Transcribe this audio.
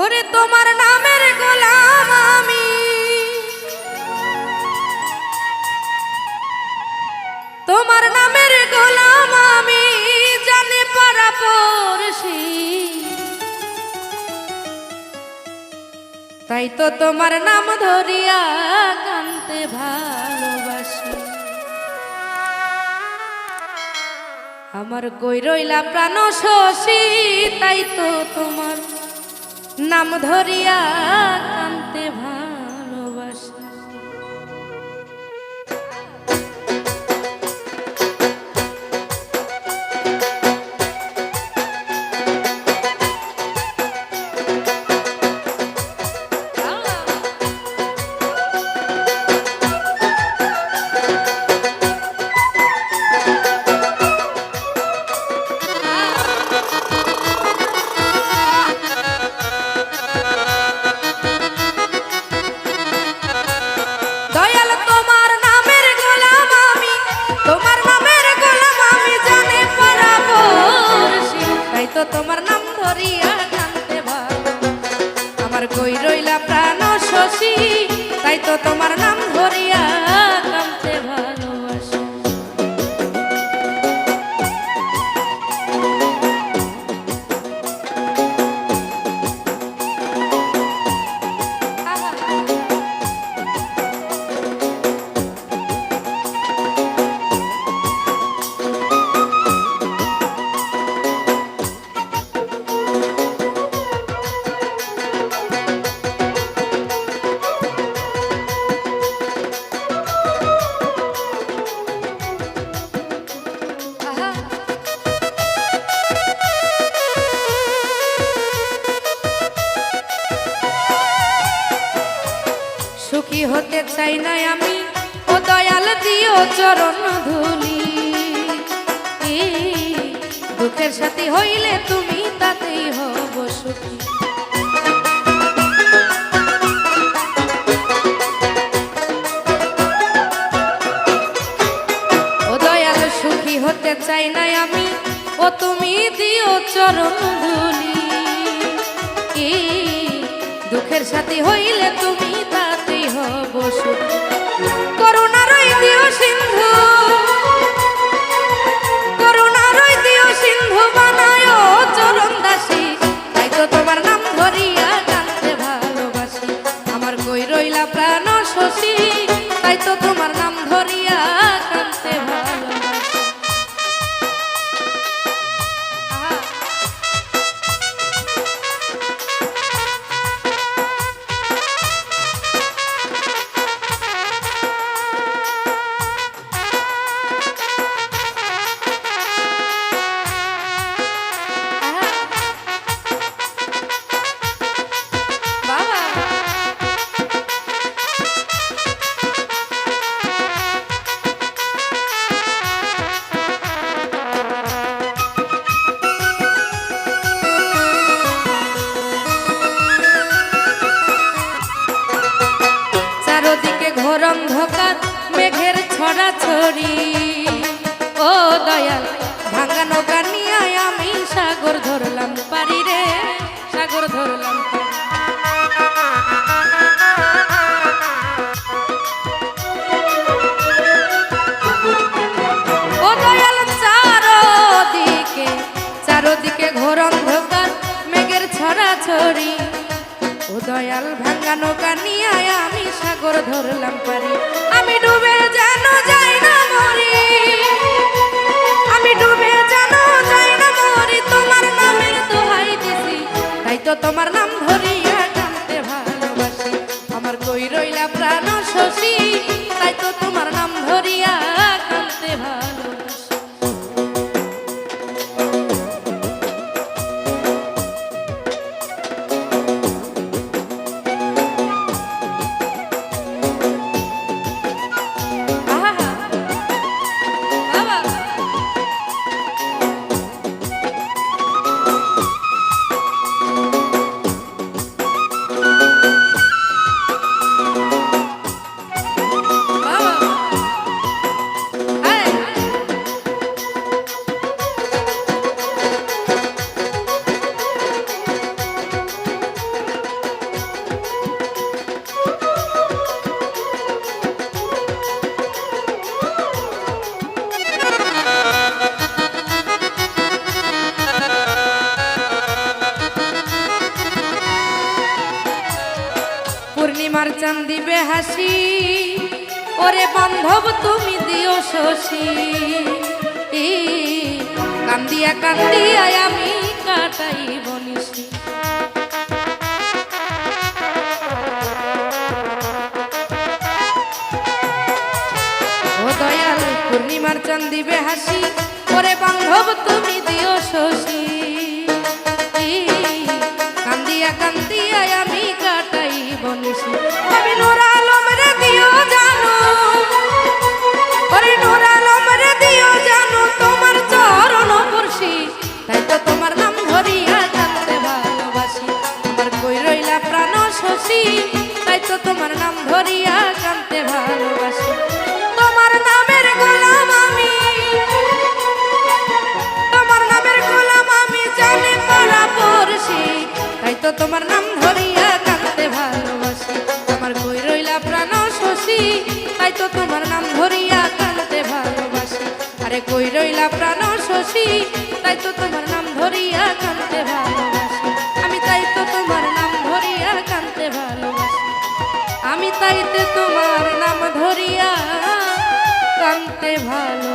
ওরে তোমার নামের গোলাম আমি। তোমার নামের গোলাম আমি, জানে পারা পড়ছি তাই তো তোমার নাম ধরিয়া কানতে ভালোবাসি। আমার কই রইলা প্রাণ শশী, তাই তো তোমার নাম ধরিয়া কান্তে ভালোবাসি তো তোমার নাম ধরিয়া জানতে ভালো। আমার কই রইলা প্রাণ শশী, তাই তো তোমার নাম ধরিয়া সুখী হতে চাই না আমি। ও দয়াল দিও চরণ ধুলি। দুঃখের সাথী হইলে তুমি তাতেই হব সুখী। সুখী চাই না আমি। ও তুমি দিও চরণ ধুলি। দুঃখের সাথে হইলে তুমি তোমার দয়াল, ভাঙা নৌকা নিয়ে আমি সাগর ধরলাম পারি রে, সাগর ধরলাম। ও দয়াল, চারদিকে চারদিকে মেঘের ছড়া ছড়ি ও দয়াল ভাঙ্গা নৌকা নিয়ে আমি সাগর ধরলাম পারি আমি তোমার নাম ধরিয়া জানতে ভালোবাসি। আমার কই রইলা প্রাণ শশী, তাই তো তোমার নাম ধরিয়া কানতে ভালোবাসি। তোমার চান দিবে হাসি ওরে বান্ধব, তুমি দিও শশী। কান্দিয়া কান্দিয়া আমি কাটাই বনিসি ও দয়াল, পূর্ণিমার চান দিবে হাসি ওরে বান্ধব, তুমি দিও শশী। কান্দিয়া কান্দিয়া আমি কাটাই তাই তো তোমার নাম ধরিয়া কানতে ভালোবাসি। আরে কই রইলা প্রাণ শশী, তাই তো তোমার নাম ধরিয়া কানতে ভালোবাসি। আমি তাই তো তোমার নাম ধরিয়া কানতে ভালোবাসি। আমি তাইতে তোমার নাম ধরিয়া কানতে ভালো